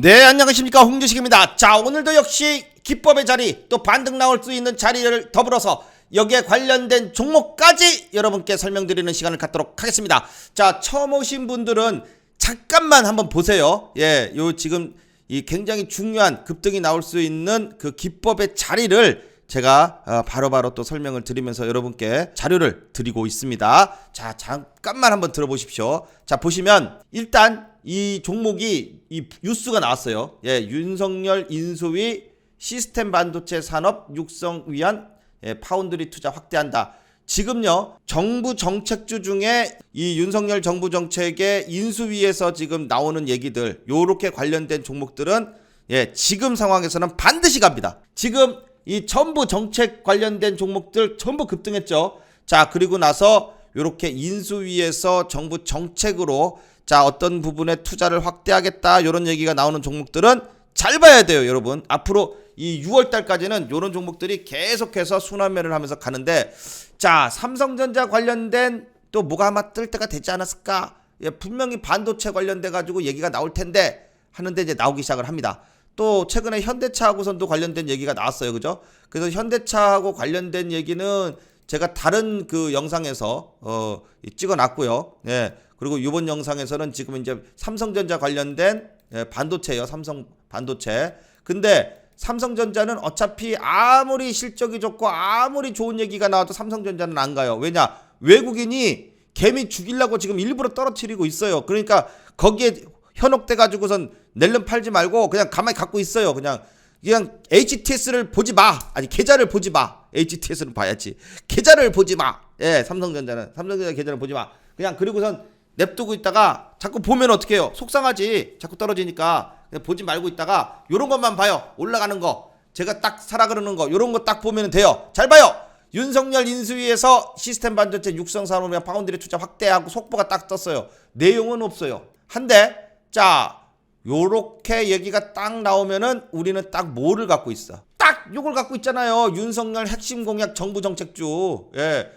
네, 안녕하십니까. 홍주식입니다. 자, 오늘도 역시 기법의 자리, 또 반등 나올 수 있는 자리를 더불어서 여기에 관련된 종목까지 여러분께 설명드리는 시간을 갖도록 하겠습니다. 자, 처음 오신 분들은 잠깐만 한번 보세요. 예, 요 지금 이 굉장히 중요한 급등이 나올 수 있는 그 기법의 자리를 제가 어, 바로 바로 또 설명을 드리면서 여러분께 자료를 드리고 있습니다. 자, 잠깐만 한번 들어보십시오. 자, 보시면 일단 이 종목이 이 뉴스가 나왔어요. 예, 윤석열 인수위 시스템 반도체 산업 육성 위한 예, 파운드리 투자 확대한다. 지금요 정부 정책주 중에 이 윤석열 정부 정책의 인수위에서 지금 나오는 얘기들 요렇게 관련된 종목들은 예 지금 상황에서는 반드시 갑니다. 지금 이 전부 정책 관련된 종목들 전부 급등했죠. 자 그리고 나서 요렇게 인수위에서 정부 정책으로 자 어떤 부분에 투자를 확대하겠다 요런 얘기가 나오는 종목들은 잘 봐야 돼요 여러분. 앞으로 이 6월 달까지는 요런 종목들이 계속해서 순환매를 하면서 가는데 자 삼성전자 관련된 또 뭐가 아마 뜰 때가 되지 않았을까? 예, 분명히 반도체 관련돼 가지고 얘기가 나올 텐데 하는데 이제 나오기 시작을 합니다. 또 최근에 현대차하고선도 관련된 얘기가 나왔어요 그죠? 그래서 현대차하고 관련된 얘기는 제가 다른 그 영상에서 어 찍어 놨고요. 예 그리고 이번 영상에서는 지금 이제 삼성전자 관련된 예, 반도체예요. 삼성 반도체. 근데 삼성전자는 어차피 아무리 실적이 좋고 아무리 좋은 얘기가 나와도 삼성전자는 안 가요. 왜냐? 외국인이 개미 죽이려고 지금 일부러 떨어뜨리고 있어요. 그러니까 거기에 현혹돼 가지고선 낼름 팔지 말고 그냥 가만히 갖고 있어요. 그냥 그냥 HTS를 보지 마. 아니 계좌를 보지 마. HTS는 봐야지. 계좌를 보지 마. 예, 삼성전자는 삼성전자 계좌를 보지 마. 그냥 그리고선 냅두고 있다가 자꾸 보면 어떡해요? 속상하지. 자꾸 떨어지니까 보지 말고 있다가 요런 것만 봐요. 올라가는 거. 제가 딱 사라 그러는 거. 요런 거 딱 보면 돼요. 잘 봐요. 윤석열 인수위에서 시스템 반도체 육성 산업이나 파운드리 투자 확대하고 속보가 딱 떴어요. 내용은 없어요. 한데 자 요렇게 얘기가 딱 나오면은 우리는 딱 뭐를 갖고 있어? 딱 요걸 갖고 있잖아요. 윤석열 핵심 공약 정부 정책주. 예.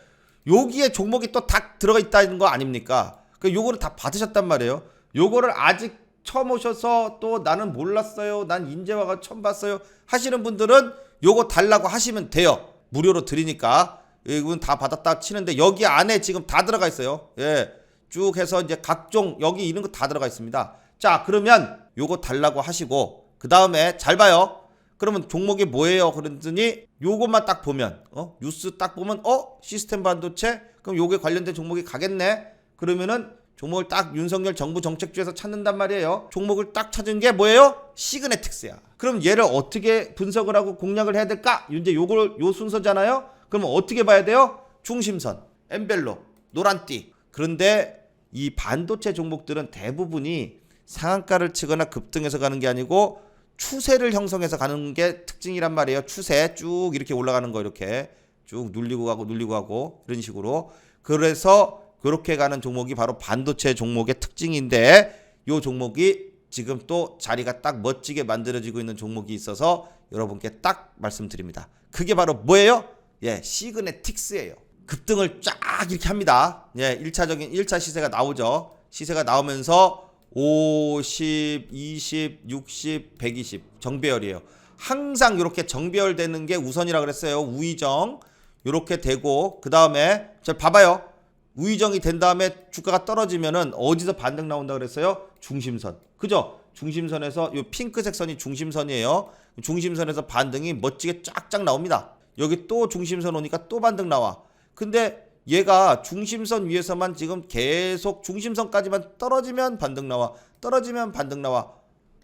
여기에 종목이 또다 들어가 있다는 거 아닙니까? 그 요거를 다 받으셨단 말이에요. 요거를 아직 처음 오셔서 또 나는 몰랐어요. 난 인재화가 처음 봤어요. 하시는 분들은 요거 달라고 하시면 돼요. 무료로 드리니까. 이건 다 받았다 치는데 여기 안에 지금 다 들어가 있어요. 예. 쭉 해서 이제 각종 여기 있는 거 다 들어가 있습니다. 자, 그러면 요거 달라고 하시고 그 다음에 잘 봐요. 그러면 종목이 뭐예요? 그랬더니 요것만 딱 보면 어 뉴스 딱 보면 어 시스템 반도체 그럼 요게 관련된 종목이 가겠네. 그러면은 종목을 딱 윤석열 정부 정책주에서 찾는단 말이에요. 종목을 딱 찾은 게 뭐예요? 시그네틱스야. 그럼 얘를 어떻게 분석을 하고 공략을 해야 될까? 이제 요걸 요 순서잖아요. 그러면 어떻게 봐야 돼요? 중심선, 엠벨로, 노란띠. 그런데 이 반도체 종목들은 대부분이 상한가를 치거나 급등해서 가는 게 아니고 추세를 형성해서 가는 게 특징이란 말이에요. 추세 쭉 이렇게 올라가는 거 이렇게 쭉 눌리고 가고 눌리고 가고 이런 식으로. 그래서 그렇게 가는 종목이 바로 반도체 종목의 특징인데 요 종목이 지금 또 자리가 딱 멋지게 만들어지고 있는 종목이 있어서 여러분께 딱 말씀드립니다. 그게 바로 뭐예요? 예, 시그네틱스예요. 급등을 쫙 이렇게 합니다. 예, 1차적인 1차 시세가 나오죠. 시세가 나오면서 50, 20, 60, 120 정배열이에요. 항상 이렇게 정배열되는 게 우선이라 그랬어요. 우이정 이렇게 되고 그 다음에 자 봐봐요. 우이정이 된 다음에 주가가 떨어지면은 어디서 반등 나온다 그랬어요? 중심선. 그죠? 중심선에서 이 핑크색 선이 중심선이에요. 중심선에서 반등이 멋지게 쫙쫙 나옵니다. 여기 또 중심선 오니까 또 반등 나와. 근데 얘가 중심선 위에서만 지금 계속 중심선까지만 떨어지면 반등 나와. 떨어지면 반등 나와.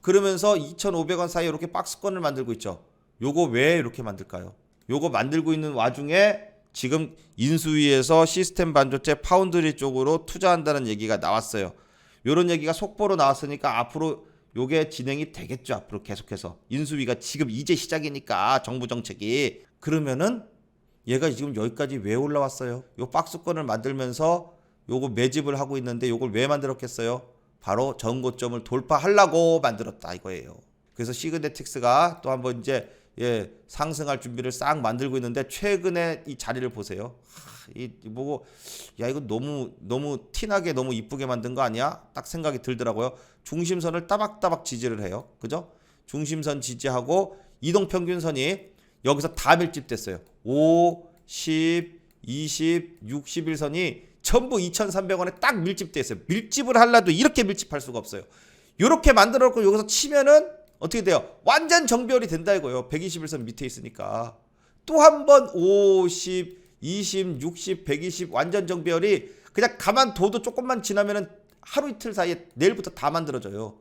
그러면서 2,500원 사이에 이렇게 박스권을 만들고 있죠. 요거 왜 이렇게 만들까요? 요거 만들고 있는 와중에 지금 인수위에서 시스템 반도체 파운드리 쪽으로 투자한다는 얘기가 나왔어요. 요런 얘기가 속보로 나왔으니까 앞으로 요게 진행이 되겠죠. 앞으로 계속해서 인수위가 지금 이제 시작이니까 정부 정책이 그러면은 얘가 지금 여기까지 왜 올라왔어요? 요 박스권을 만들면서 요거 매집을 하고 있는데 요걸 왜 만들었겠어요? 바로 전고점을 돌파하려고 만들었다 이거예요. 그래서 시그네틱스가 또 한번 이제 예, 상승할 준비를 싹 만들고 있는데 최근에 이 자리를 보세요. 하, 이 보고 야 이거 너무 너무 티나게 너무 이쁘게 만든 거 아니야? 딱 생각이 들더라고요. 중심선을 따박따박 지지를 해요. 그죠? 중심선 지지하고 이동 평균선이 여기서 다 밀집됐어요. 5, 10, 20, 61선이 전부 2,300원에 딱 밀집돼 있어요. 밀집을 하려도 이렇게 밀집할 수가 없어요. 이렇게 만들어 놓고 여기서 치면은 어떻게 돼요? 완전 정비열이 된다 이거예요. 121선 밑에 있으니까. 또 한 번 50, 20, 60, 120 완전 정비열이 그냥 가만 둬도 조금만 지나면은 하루 이틀 사이에 내일부터 다 만들어져요.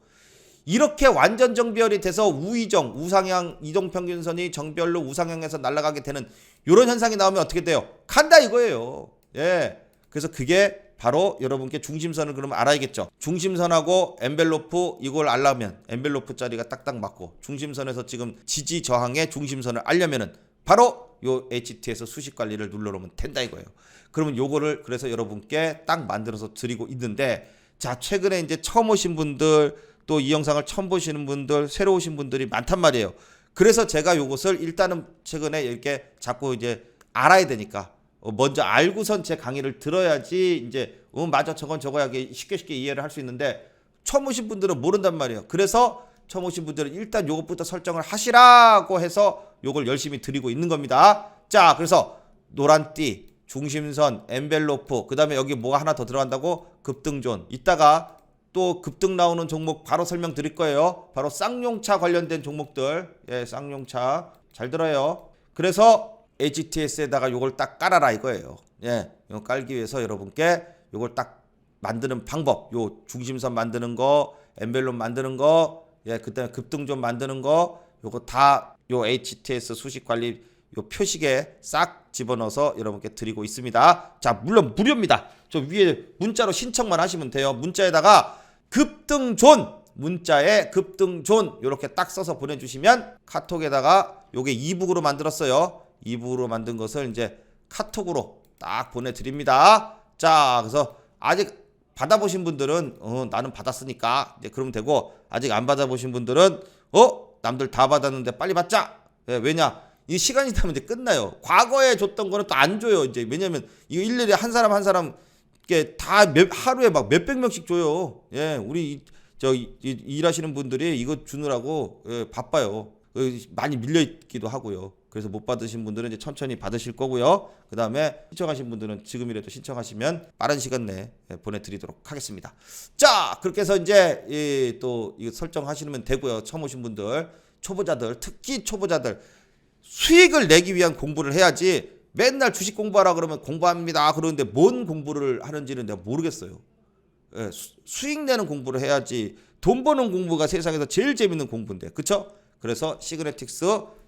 이렇게 완전 정비열이 돼서 우이정, 우상향, 이동 평균선이 정비열로 우상향해서 날아가게 되는 이런 현상이 나오면 어떻게 돼요? 간다 이거예요. 예. 그래서 그게 바로 여러분께 중심선을 그러면 알아야겠죠. 중심선하고 엔벨로프 이걸 알려면 엔벨로프 자리가 딱딱 맞고 중심선에서 지금 지지 저항의 중심선을 알려면은 바로 요 HT에서 수식 관리를 눌러놓으면 된다 이거예요. 그러면 요거를 그래서 여러분께 딱 만들어서 드리고 있는데 자 최근에 이제 처음 오신 분들 또 이 영상을 처음 보시는 분들 새로 오신 분들이 많단 말이에요. 그래서 제가 요것을 일단은 최근에 이렇게 자꾸 이제 알아야 되니까 어, 먼저 알고선 제 강의를 들어야지 이제 어 맞아 저건 저거야 쉽게 쉽게 이해를 할 수 있는데 처음 오신 분들은 모른단 말이에요. 그래서 처음 오신 분들은 일단 요것부터 설정을 하시라고 해서 요걸 열심히 드리고 있는 겁니다. 자, 그래서 노란 띠, 중심선, 엔벨로프, 그 다음에 여기 뭐가 하나 더 들어간다고 급등존. 이따가 또 급등 나오는 종목 바로 설명드릴 거예요. 바로 쌍용차 관련된 종목들. 예, 쌍용차. 잘 들어요. 그래서 HTS에다가 요걸 딱 깔아라 이거예요. 예, 이거 깔기 위해서 여러분께 요걸 딱 만드는 방법, 요 중심선 만드는 거, 엔벨롭 만드는 거, 예, 그다음에 급등존 만드는 거, 요거 다 요 HTS 수식 관리 요 표식에 싹 집어넣어서 여러분께 드리고 있습니다. 자, 물론 무료입니다. 저 위에 문자로 신청만 하시면 돼요. 문자에다가 급등존 문자에 급등존 이렇게 딱 써서 보내주시면 카톡에다가 요게 이북으로 만들었어요. 이북으로 만든 것을 이제 카톡으로 딱 보내드립니다. 자, 그래서 아직 받아보신 분들은 어, 나는 받았으니까 이제 그러면 되고 아직 안 받아보신 분들은 어 남들 다 받았는데 빨리 받자. 예, 왜냐? 이 시간이 되면 이제 끝나요. 과거에 줬던 거는 또 안 줘요. 이제 왜냐면 이거 일일이 한 사람 한 사람 이게 다 몇, 하루에 막 몇백 명씩 줘요. 예, 우리 이- 저 이- 이- 일하시는 분들이 이거 주느라고 예, 바빠요. 어, 많이 밀려 있기도 하고요. 그래서 못 받으신 분들은 이제 천천히 받으실 거고요. 그 다음에 신청하신 분들은 지금이라도 신청하시면 빠른 시간 내에 예, 보내드리도록 하겠습니다. 자, 그렇게 해서 이제 이, 또 이거 설정하시면 되고요. 처음 오신 분들, 초보자들, 특히 초보자들 수익을 내기 위한 공부를 해야지 맨날 주식 공부하라 그러면 공부합니다. 그러는데 뭔 공부를 하는지는 내가 모르겠어요. 예, 수, 수익 내는 공부를 해야지 돈 버는 공부가 세상에서 제일 재밌는 공부인데 그쵸? 그래서 시그네틱스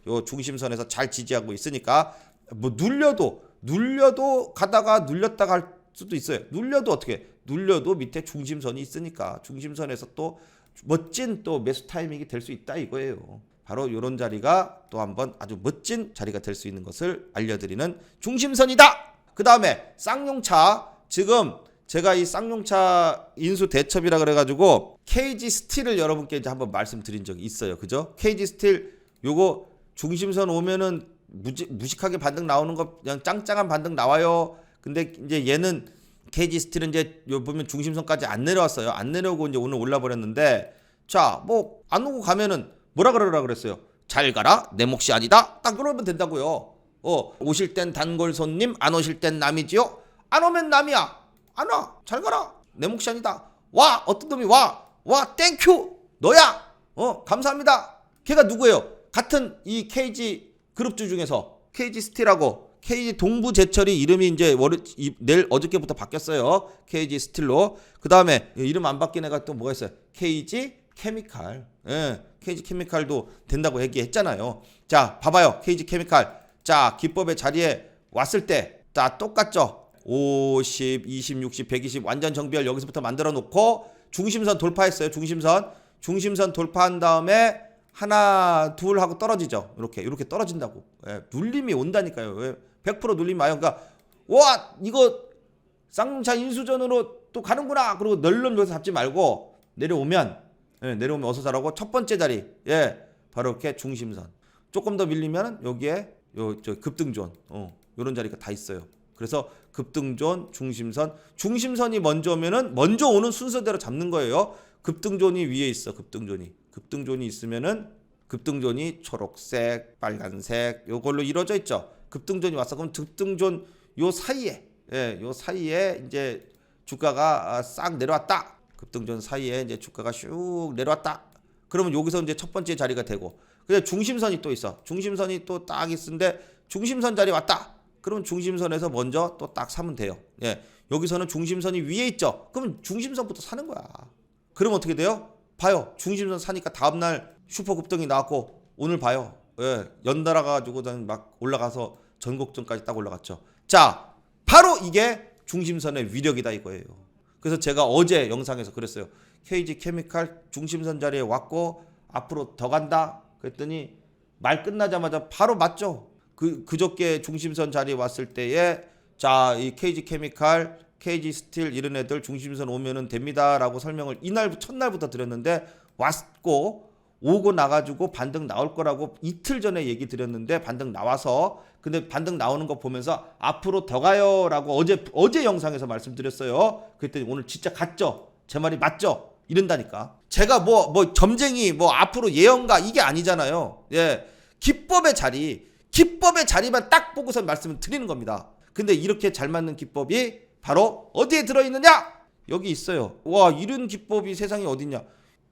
요 중심선에서 잘 지지하고 있으니까 뭐 눌려도 눌려도 가다가 눌렸다가 할 수도 있어요. 눌려도 어떻게? 눌려도 밑에 중심선이 있으니까 중심선에서 또 멋진 또 매수 타이밍이 될 수 있다 이거예요. 바로 이런 자리가 또 한번 아주 멋진 자리가 될 수 있는 것을 알려드리는 중심선이다. 그 다음에 쌍용차 지금 제가 이 쌍용차 인수 대첩이라 그래가지고 KG 스틸을 여러분께 이제 한번 말씀드린 적이 있어요. 그죠? KG 스틸 요거 중심선 오면은 무지, 무식하게 반등 나오는 거 그냥 짱짱한 반등 나와요. 근데 이제 얘는 KG 스틸은 이제 요 보면 중심선까지 안 내려왔어요. 안 내려오고 이제 오늘 올라 버렸는데 자 뭐 안 오고 가면은 뭐라 그러라 그랬어요. 잘 가라 내 몫이 아니다. 딱 그러면 된다고요. 어 오실 땐 단골 손님 안 오실 땐 남이지요. 안 오면 남이야. 안 와. 잘 가라. 내 몫이 아니다. 와. 어떤 놈이 와. 와. 땡큐. 너야. 어, 감사합니다. 걔가 누구예요? 같은 이 KG 그룹주 중에서 KG 스틸하고 KG 동부 제철이 이름이 이제 월 이- 내일 어저께부터 바뀌었어요. KG 스틸로. 그 다음에 이름 안 바뀐 애가 또 뭐가 있어요? KG 케미칼. 예. KG 케미칼도 된다고 얘기했잖아요. 자, 봐봐요. KG 케미칼. 자, 기법의 자리에 왔을 때다 똑같죠? 50, 20, 60, 120 완전 정비열 여기서부터 만들어 놓고 중심선 돌파했어요. 중심선. 중심선 돌파한 다음에 하나, 둘 하고 떨어지죠. 이렇게 이렇게 떨어진다고. 예, 눌림이 온다니까요. 왜? 100% 눌림 와요. 그러니까 와, 이거 쌍차 인수전으로 또 가는구나. 그리고 널널해서 잡지 말고 내려오면 예, 내려오면 어서 자라고 첫 번째 자리. 예. 바로 이렇게 중심선. 조금 더 밀리면 여기에 요 저 급등존 어, 요런 자리가 다 있어요. 그래서 급등존, 중심선, 중심선이 먼저 오면은 먼저 오는 순서대로 잡는 거예요. 급등존이 위에 있어. 급등존이. 급등존이 있으면은 급등존이 초록색, 빨간색 요걸로 이루어져 있죠. 급등존이 왔어. 그럼 급등존 요 사이에 예, 요 사이에 이제 주가가 아, 싹 내려왔다. 급등존 사이에 이제 주가가 슉 내려왔다. 그러면 여기서 이제 첫 번째 자리가 되고 근데 중심선이 또 있어. 중심선이 또 딱 있는데 중심선 자리 왔다. 그러면 중심선에서 먼저 또 딱 사면 돼요. 예. 여기서는 중심선이 위에 있죠. 그러면 중심선부터 사는 거야. 그럼 어떻게 돼요? 봐요. 중심선 사니까 다음 날 슈퍼 급등이 나왔고 오늘 봐요. 예. 연달아 가지고 막 올라가서 전곡점까지 딱 올라갔죠. 자, 바로 이게 중심선의 위력이다 이거예요. 그래서 제가 어제 영상에서 그랬어요. KG 케미칼 중심선 자리에 왔고 앞으로 더 간다. 그랬더니 말 끝나자마자 바로 맞죠. 그 그저께 중심선 자리에 왔을 때에 자, 이 KG 케미칼, KG 스틸 이런 애들 중심선 오면은 됩니다라고 설명을 이날 첫날부터 드렸는데 왔고 오고 나가지고 반등 나올 거라고 이틀 전에 얘기 드렸는데 반등 나와서 근데 반등 나오는 거 보면서 앞으로 더 가요라고 어제 어제 영상에서 말씀드렸어요. 그랬더니 오늘 진짜 갔죠. 제 말이 맞죠? 이런다니까. 제가 뭐뭐 점쟁이 뭐 앞으로 예언가 이게 아니잖아요. 예. 기법의 자리, 기법의 자리만 딱 보고서 말씀을 드리는 겁니다. 근데 이렇게 잘 맞는 기법이 바로 어디에 들어 있느냐? 여기 있어요. 와, 이런 기법이 세상에 어딨냐?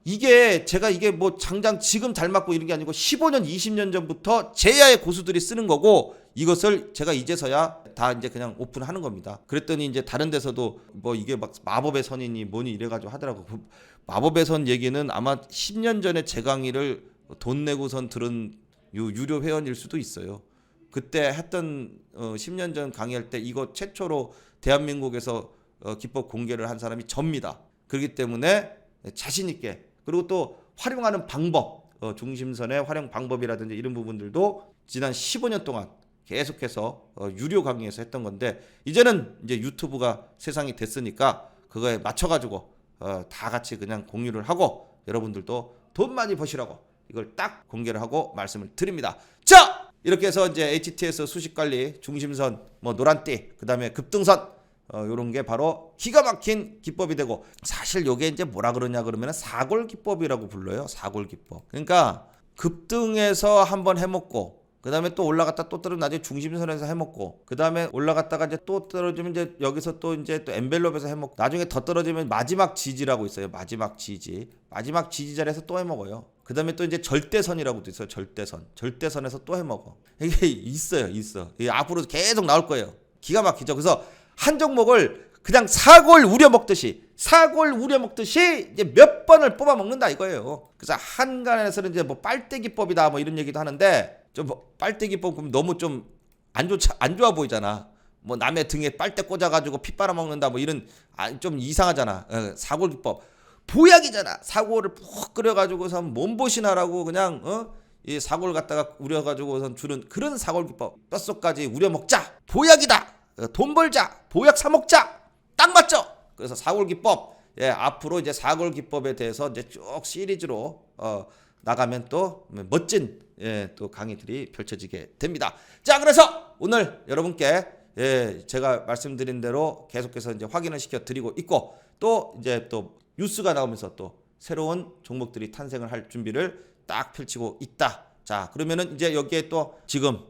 이게 제가 이게 뭐 장장 지금 잘 맞고 이런 게 아니고 15년, 20년 전부터 제야의 고수들이 쓰는 거고 이것을 제가 이제서야 다 이제 그냥 오픈하는 겁니다. 그랬더니 이제 다른 데서도 뭐 이게 막 마법의 선이니 뭐니 이래가지고 하더라고. 그 마법의 선 얘기는 아마 10년 전에 제 강의를 돈 내고선 들은 유, 유료 회원일 수도 있어요. 그때 했던 어, 10년 전 강의할 때 이거 최초로 대한민국에서 어, 기법 공개를 한 사람이 접니다. 그렇기 때문에 자신 있게 그리고 또 활용하는 방법, 어, 중심선의 활용 방법이라든지 이런 부분들도 지난 15년 동안 계속해서 어, 유료 강의에서 했던 건데 이제는 이제 유튜브가 세상이 됐으니까 그거에 맞춰가지고 어, 다 같이 그냥 공유를 하고 여러분들도 돈 많이 버시라고 이걸 딱 공개를 하고 말씀을 드립니다. 자 이렇게 해서 이제 HTS 수식 관리 중심선 뭐 노란띠 그다음에 급등선 어, 요런 게 바로 기가 막힌 기법이 되고 사실 요게 이제 뭐라 그러냐 그러면 사골 기법이라고 불러요. 사골 기법. 그러니까 급등해서 한번 해먹고 그 다음에 또 올라갔다 또 떨어지면 나중에 중심선에서 해먹고 그 다음에 올라갔다가 이제 또 떨어지면 이제 여기서 또 이제 또 엔벨롭에서 해먹고 나중에 더 떨어지면 마지막 지지라고 있어요. 마지막 지지. 마지막 지지 자리에서 또 해먹어요. 그 다음에 또 이제 절대선이라고도 있어요. 절대선. 절대선에서 또 해먹어. 이게 있어요. 있어. 이게 앞으로 계속 나올 거예요. 기가 막히죠. 그래서 한 종목을 그냥 사골 우려 먹듯이 사골 우려 먹듯이 이제 몇 번을 뽑아 먹는다 이거예요. 그래서 한간에서는 이제 뭐 빨대기법이다 뭐 이런 얘기도 하는데 좀뭐 빨대기법 그럼 너무 좀 안 좋, 안 좋아 보이잖아. 뭐 남의 등에 빨대 꽂아가지고 피 빨아 먹는다 뭐 이런 아, 좀 이상하잖아. 어, 사골 기법 보약이잖아. 사골을 푹 끓여가지고서 몸보신하라고 그냥 어? 이 사골 갖다가 우려가지고선 주는 그런 사골 기법 뼛속까지 우려 먹자 보약이다. 어, 돈 벌자 보약 사 먹자 딱 맞죠. 그래서 사골 기법 예 앞으로 이제 사골 기법에 대해서 이제 쭉 시리즈로 어 나가면 또 멋진 예 또 강의들이 펼쳐지게 됩니다. 자 그래서 오늘 여러분께 예 제가 말씀드린 대로 계속해서 이제 확인을 시켜 드리고 있고 또 이제 또 뉴스가 나오면서 또 새로운 종목들이 탄생을 할 준비를 딱 펼치고 있다. 자 그러면은 이제 여기에 또 지금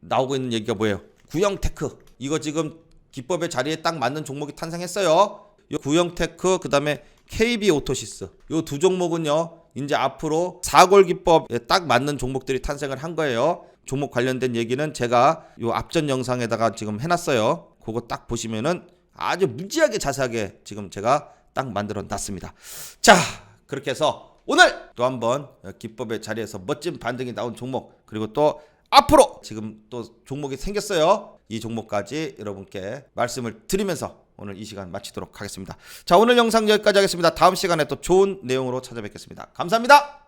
나오고 있는 얘기가 뭐예요? 구형테크 이거 지금 기법의 자리에 딱 맞는 종목이 탄생했어요. 요 구형테크 그다음에 KB 오토시스 요 두 종목은요 이제 앞으로 사골 기법에 딱 맞는 종목들이 탄생을 한 거예요. 종목 관련된 얘기는 제가 요 앞전 영상에다가 지금 해놨어요. 그거 딱 보시면은 아주 무지하게 자세하게 지금 제가 딱 만들어 놨습니다. 자 그렇게 해서 오늘 또 한번 기법의 자리에서 멋진 반등이 나온 종목 그리고 또 앞으로 지금 또 종목이 생겼어요. 이 종목까지 여러분께 말씀을 드리면서 오늘 이 시간 마치도록 하겠습니다. 자, 오늘 영상 여기까지 하겠습니다. 다음 시간에 또 좋은 내용으로 찾아뵙겠습니다. 감사합니다.